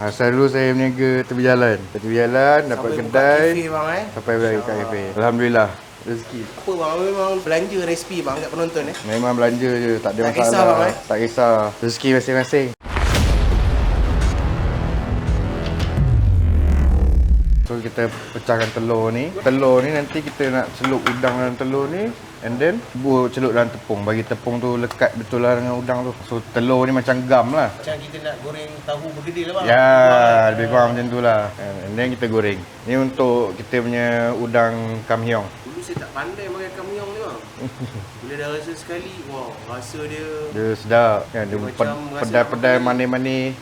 Asal dulu saya berniaga tepi jalan. Tepi jalan, dapat Sampai buka kedai. kafe bang eh. Sampai berada kat kafe. Alhamdulillah. Rezeki. Apa bang memang belanja resipi bang kat penonton eh. Memang belanja je. Tak ada Tak masalah. kisah, bang, eh? Tak kisah. Rezeki masing-masing. Kita pecahkan telur ni. Telur ni nanti kita nak celup udang dalam telur ni. And then buat celup dalam tepung. Bagi tepung tu lekat betul lah dengan udang tu. So telur ni macam gam lah. Macam kita nak goreng tahu bergedil lah bang. Ya, lebih kurang macam tu lah. And then kita goreng. Ni untuk kita punya udang kamhyong. Dulu saya tak pandai makan kamyong ni bang. Bila dah rasa sekali, wah rasa dia Dia sedap. Kan, dia Dia pedai-pedai manis-manis.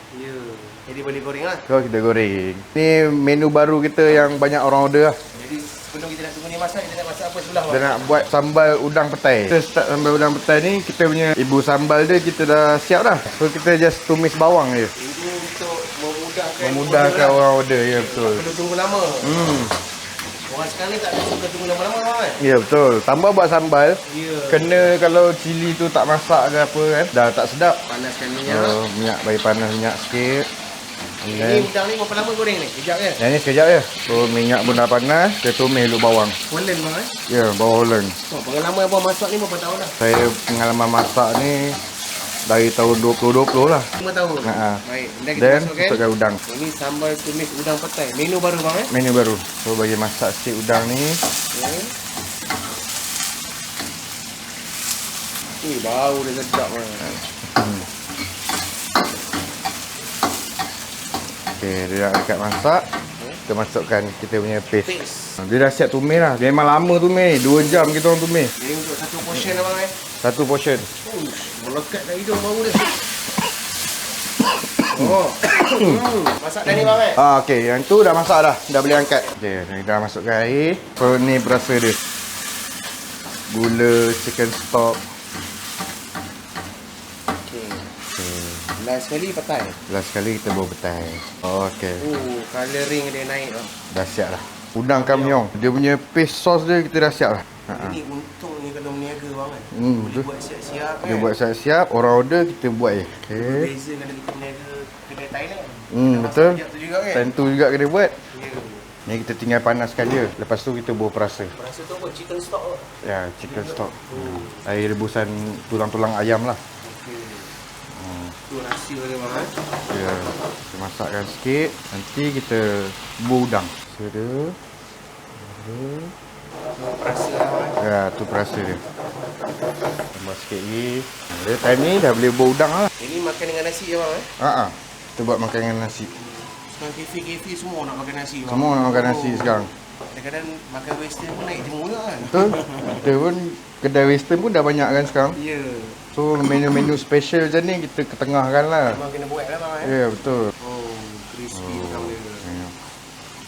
Jadi boleh goreng lah. So kita goreng. Ni menu baru kita yang banyak orang order lah. Jadi sebelum kita nak tunggu dia masak, kita nak masak apa sebelah Kita nak buat sambal udang petai. Kita start sambal udang petai ni, kita punya ibu sambal dia kita dah siap dah. So kita just tumis bawang je. Ini untuk memudahkan Memudahkan order lah. orang order. Ya betul. Perlu tunggu lama. Hmm. Orang sekarang ni tak suka tunggu lama-lama bang kan? Ya betul. Tambah buat sambal. Ya. Kena kalau cili tu tak masak ke apa kan. Dah tak sedap. Panaskan minyak. So, minyak bagi panas minyak sikit. Ini udang ni berapa lama goreng ni? Kejap kan? yang ni sekejap je. So minyak pun dah panas, kita tumis dulu bawang. Holland bang eh? Ya, bawang Holland. Oh, pengalaman abang masak ni berapa tahun dah? Saya pengalaman masak ni dari tahun 2020 lah. 5 tahun. Ha-ha. Baik, dan kita Then, masukkan. masukkan udang. Ini sambal tumis udang petai. Menu baru bang eh? Menu baru. So bagi masak sikit udang ni. Okay. Ui, bau dia sedap bang. Okay, dia dah dekat masak. Kita masukkan kita punya paste. Paste. Dia dah siap tumis lah. Memang lama tumis. 2 jam kita orang tumis. Jadi untuk satu portion abang eh? Satu portion. Uish, melekat dah hidung bau dia. Oh. hmm. Masak dah ni bang eh? Ah, okay. Yang tu dah masak dah. Dah boleh angkat. Okay, kita dah masukkan air. So, ni berasa dia. Gula, chicken stock. Last sekali petai. Last sekali kita bawa petai. Oh, okay. Oh, colouring dia naik bang. Dah siap lah. Udang kamyong. Dia punya paste sauce dia kita dah siap lah. Ha, Ini untung ni kalau meniaga bang kan. Hmm, Boleh betul. buat siap-siap kan. Kita buat siap-siap. Orang order, kita buat je. Okay. Beza kalau kita meniaga kedai Thailand. Hmm, Kita betul. tu juga kan. Time tu juga kena buat. Ya. Ni kita tinggal panaskan je. Lepas tu kita bawa perasa. Rasa tu apa? Chicken stock? Ya, chicken stock. Hmm. Air rebusan tulang-tulang ayam lah. Tu rahsia dia. Ya, kita masakkan sikit. Nanti kita buah udang. Ada. Tu rasa lah. Ya, tu perasa dia. Tambah sikit lagi. Dia time ni dah boleh buah udang lah. Ini makan dengan nasi je bang eh. Ha ah. Kita buat makan dengan nasi. Sekarang kafe-kafe semua nak makan nasi bang. Semua nak makan nasi Oh. sekarang. Kadang-kadang makan western pun naik jemur kan. Betul? Kita pun kedai western pun dah banyak kan sekarang. Ya. So menu-menu special macam ni kita ketengahkan lah. Memang kena buat lah bang eh. Ya yeah, betul. Oh, crispy Oh. oh. dia. Ya.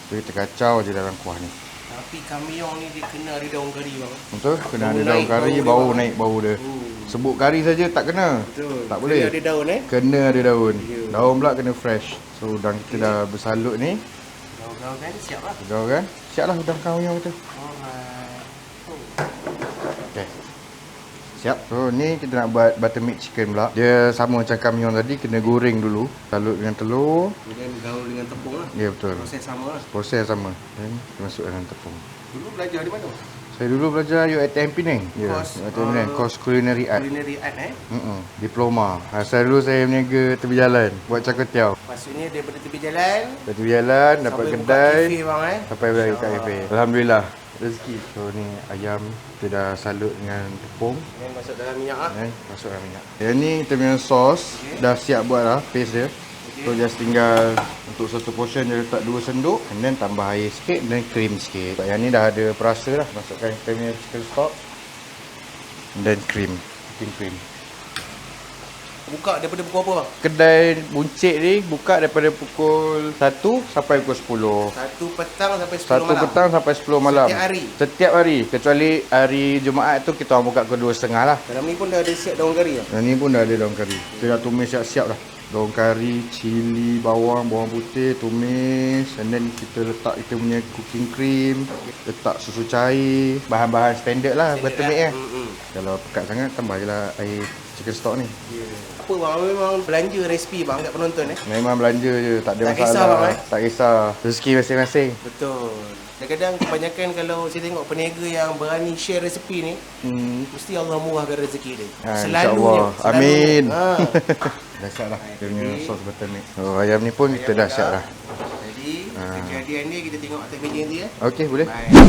So kita kacau je dalam kuah ni. Tapi kamyong ni dia kena ada daun kari bang. Betul? Kena Bau ada daun kari, bau bau naik bau dia. Oh. Sebut kari saja tak kena. Betul. Tak boleh. Kena ada daun eh. Kena ada daun. Ya. Daun pula kena fresh. So udang kita dah bersalut ni. Daun-daun kan siap lah. Udang kan? Siap lah udang kau yang kita. Alright. Oh. Okay. Siap. So ni kita nak buat buttermilk chicken pula. Dia sama macam kamyong tadi kena goreng dulu. Salut dengan telur. Kemudian gaul dengan tepung lah. Ya betul. Proses sama lah. Proses sama. Dan masuk dalam tepung. Dulu belajar di mana? Saya dulu belajar UiTM Penang. Ya, Course, UiTM Penang. uh, Course Culinary Art. Culinary art eh. Mm-mm. Diploma. Asal dulu saya berniaga tepi jalan. Buat cakutiau. Maksudnya daripada tepi jalan. Tepi jalan, dapat sampai buka kedai. Kafe bang eh. Sampai kat kafe. Alhamdulillah. Rezeki. So ni ayam kita dah salut dengan tepung. Dan masuk dalam minyak ah. Eh, masuk dalam minyak. Yang ni kita punya sos. Dah siap buat lah. Paste dia. So just tinggal untuk satu portion dia letak dua senduk. And then tambah air sikit dan cream sikit. Yang ni dah ada perasa lah. Masukkan kita punya chicken stock. Then cream. Cooking cream. Buka daripada pukul apa bang? Kedai buncit ni buka daripada pukul 1 sampai pukul 10. Satu petang sampai 10 Satu malam. petang sampai 10 malam. Setiap hari? Setiap hari. Kecuali hari Jumaat tu kita orang buka pukul 2.30 lah. Dalam ni pun dah ada siap daun kari lah. Dan ni pun dah ada daun kari. Kita dah tumis siap-siap dah. Daun kari, cili, bawang, bawang putih, tumis. And then kita letak kita punya cooking cream. Letak susu cair. Bahan-bahan standard lah. Buttermilk kan. Hmm, hmm. Kalau pekat sangat tambah je lah air chicken stock ni. Yeah. Apa bang? Memang belanja resipi bang kat penonton eh? Memang belanja je, tak ada Tak kisah masalah. bang, eh? Tak kisah. Rezeki masing-masing. Betul. Kadang-kadang kebanyakan kalau saya tengok peniaga yang berani share resipi ni, Hmm. mesti Allah murahkan rezeki dia. Ha, Selalunya. Amin. Ha. Dahsyat lah. Dia punya Jadi- sos ni. Oh, ayam ni pun kita dahsyat lah. Jadi, Ha. kejadian dia kita tengok atas meja dia. Okey, boleh?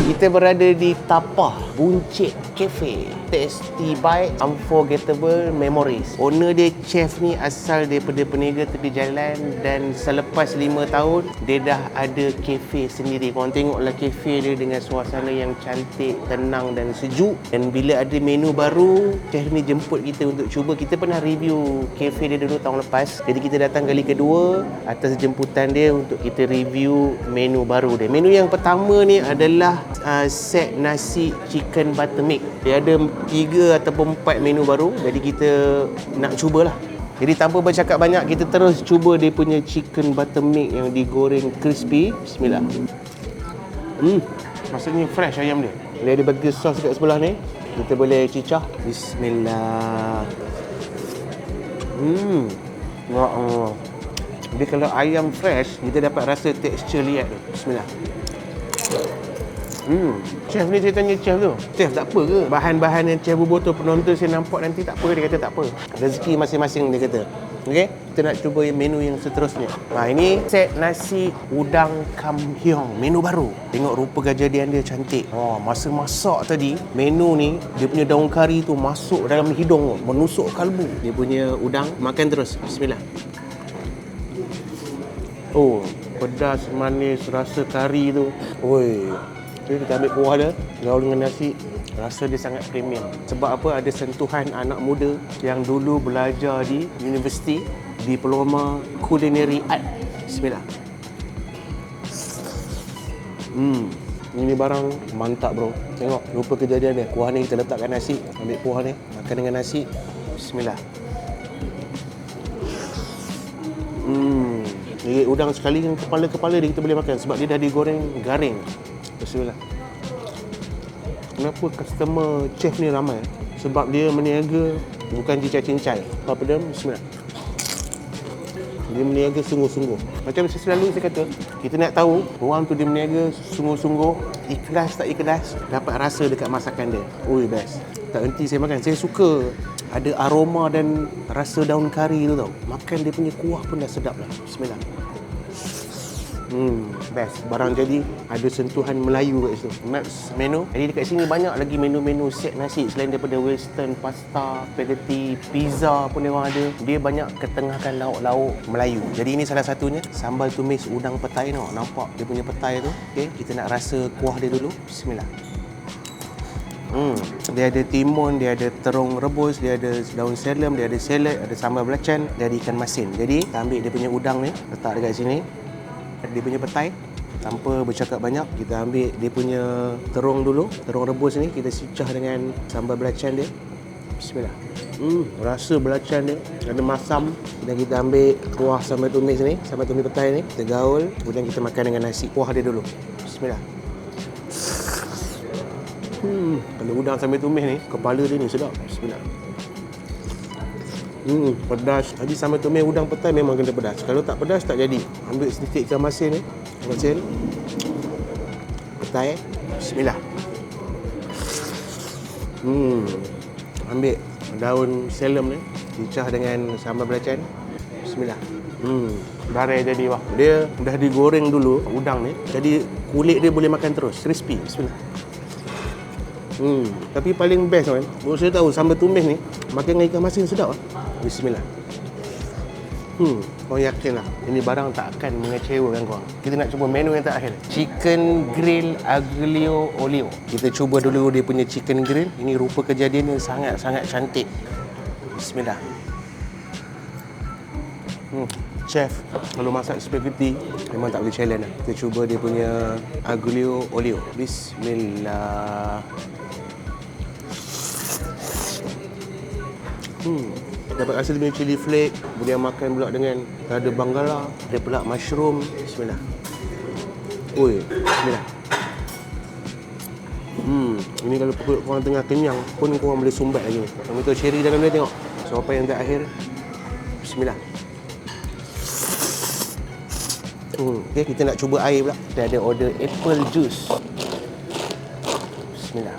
Kita berada di Tapah Buncit Cafe. Tasty bite, unforgettable memories. Owner dia chef ni asal daripada peniaga tepi jalan dan selepas 5 tahun dia dah ada cafe sendiri. Korang tengoklah cafe dia dengan suasana yang cantik, tenang dan sejuk. Dan bila ada menu baru, chef ni jemput kita untuk cuba. Kita pernah review cafe dia dulu tahun lepas. Jadi kita datang kali kedua atas jemputan dia untuk kita review menu baru dia. Menu yang pertama ni adalah uh, set nasi chicken buttermilk. Dia ada tiga ataupun empat menu baru. Jadi kita nak cubalah. Jadi tanpa bercakap banyak, kita terus cuba dia punya chicken buttermilk yang digoreng crispy. Bismillah. Hmm, maksudnya fresh ayam dia. Dia ada bagi sos kat sebelah ni. Kita boleh cicah. Bismillah. Hmm. Ya Allah. Jadi kalau ayam fresh, kita dapat rasa tekstur liat tu. Bismillah. Hmm. Chef ni saya tanya chef tu. Chef tak apa ke? Bahan-bahan yang chef bubuh tu penonton saya nampak nanti tak apa. Dia kata tak apa. Rezeki masing-masing dia kata. Okey? Kita nak cuba menu yang seterusnya. Ha, ini set nasi udang kam hiong. Menu baru. Tengok rupa kejadian dia cantik. Oh, masa masak tadi, menu ni dia punya daun kari tu masuk dalam hidung menusuk kalbu. Dia punya udang makan terus. Bismillah. Oh, pedas, manis, rasa kari tu. Oi. Jadi kita ambil kuah dia, gaul dengan nasi. Rasa dia sangat premium. Sebab apa? Ada sentuhan anak muda yang dulu belajar di universiti, diploma culinary art. Bismillah. Hmm. Ini barang mantap bro. Tengok rupa kejadian dia. Kuah ni kita letakkan nasi. Ambil kuah ni. Makan dengan nasi. Bismillah. Hmm. Dia udang sekali dengan kepala-kepala dia kita boleh makan sebab dia dah digoreng garing. Bismillah. Kenapa customer chef ni ramai? Sebab dia meniaga bukan cincai-cincai. Apa dia? Bismillah. Dia meniaga sungguh-sungguh. Macam saya selalu saya kata, kita nak tahu orang tu dia meniaga sungguh-sungguh, ikhlas tak ikhlas, dapat rasa dekat masakan dia. Ui, best. Tak henti saya makan. Saya suka ada aroma dan rasa daun kari tu tau. Makan dia punya kuah pun dah sedap lah. Bismillah. Hmm, best. Barang jadi ada sentuhan Melayu kat situ. Maps menu. Jadi dekat sini banyak lagi menu-menu set nasi selain daripada western, pasta, spaghetti, pizza pun dia ada. Dia banyak ketengahkan lauk-lauk Melayu. Jadi ini salah satunya sambal tumis udang petai tau. Nampak dia punya petai tu. Okey, kita nak rasa kuah dia dulu. Bismillah. Hmm, dia ada timun, dia ada terung rebus, dia ada daun selam, dia ada salad, ada sambal belacan, dia ada ikan masin. Jadi, kita ambil dia punya udang ni, letak dekat sini. Dia punya petai, tanpa bercakap banyak, kita ambil dia punya terung dulu. Terung rebus ni, kita sicah dengan sambal belacan dia. Bismillah. Hmm, rasa belacan dia ada masam dan kita ambil kuah sambal tumis ni, sambal tumis petai ni, kita gaul, kemudian kita makan dengan nasi. Kuah dia dulu. Bismillah. Hmm, kalau udang sambil tumis ni, kepala dia ni sedap. Bismillah. Hmm, pedas. Jadi sambil tumis udang petai memang kena pedas. Kalau tak pedas tak jadi. Ambil sedikit ikan masin ni. Ikan masin. Petai. Bismillah. Hmm. Ambil daun selam ni, dicah dengan sambal belacan. Bismillah. Hmm. Barai jadi wah. Dia dah digoreng dulu udang ni. Jadi kulit dia boleh makan terus. Crispy. Bismillah. Hmm. Tapi paling best kan. Menurut saya tahu sambal tumis ni makan dengan ikan masin sedap ah. Bismillah. Hmm, kau yakin lah Ini barang tak akan mengecewakan kau Kita nak cuba menu yang terakhir Chicken grill aglio olio Kita cuba dulu dia punya chicken grill Ini rupa kejadian yang sangat-sangat cantik Bismillah hmm. Chef Kalau masak spaghetti Memang tak boleh challenge lah Kita cuba dia punya aglio olio Bismillah Hmm. Dapat rasa dia punya chili flake. Kemudian makan pula dengan ada banggala. Ada pula mushroom. Bismillah. Oi, bismillah. Hmm, ini kalau perut korang tengah kenyang pun korang boleh sumbat lagi ni. Tomato cherry dalam dia tengok. Jawapan yang terakhir. Bismillah. Okay, kita nak cuba air pula. Kita ada order apple juice. Bismillah.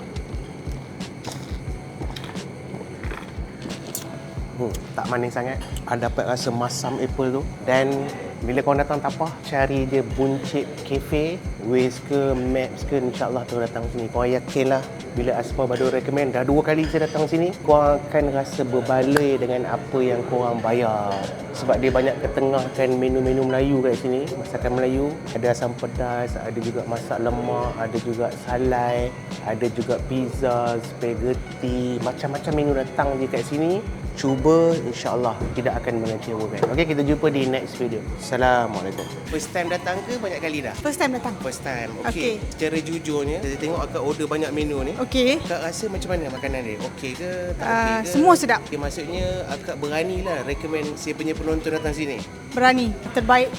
Hmm, tak manis sangat. Anda dapat rasa masam apple tu. Dan bila korang datang tapah, cari dia buncit cafe, Waze ke, Maps ke, insyaAllah tu datang sini. Korang yakin lah bila Asma Badu recommend, dah dua kali saya datang sini, korang akan rasa berbaloi dengan apa yang korang bayar. Sebab dia banyak ketengahkan menu-menu Melayu kat sini, masakan Melayu. Ada asam pedas, ada juga masak lemak, ada juga salai, ada juga pizza, spaghetti, macam-macam menu datang je kat sini. Cuba insyaAllah tidak akan mengecewakan. Okey, kita jumpa di next video. Assalamualaikum. First time datang ke banyak kali dah? First time datang. First time. Okey. Okey. Secara jujurnya, saya tengok akak order banyak menu ni. Okey. Akak rasa macam mana makanan dia? Okey ke? Tak Ah, okey ke? semua sedap. Okay, maksudnya akak beranilah recommend saya punya penonton datang sini. Berani. Terbaik.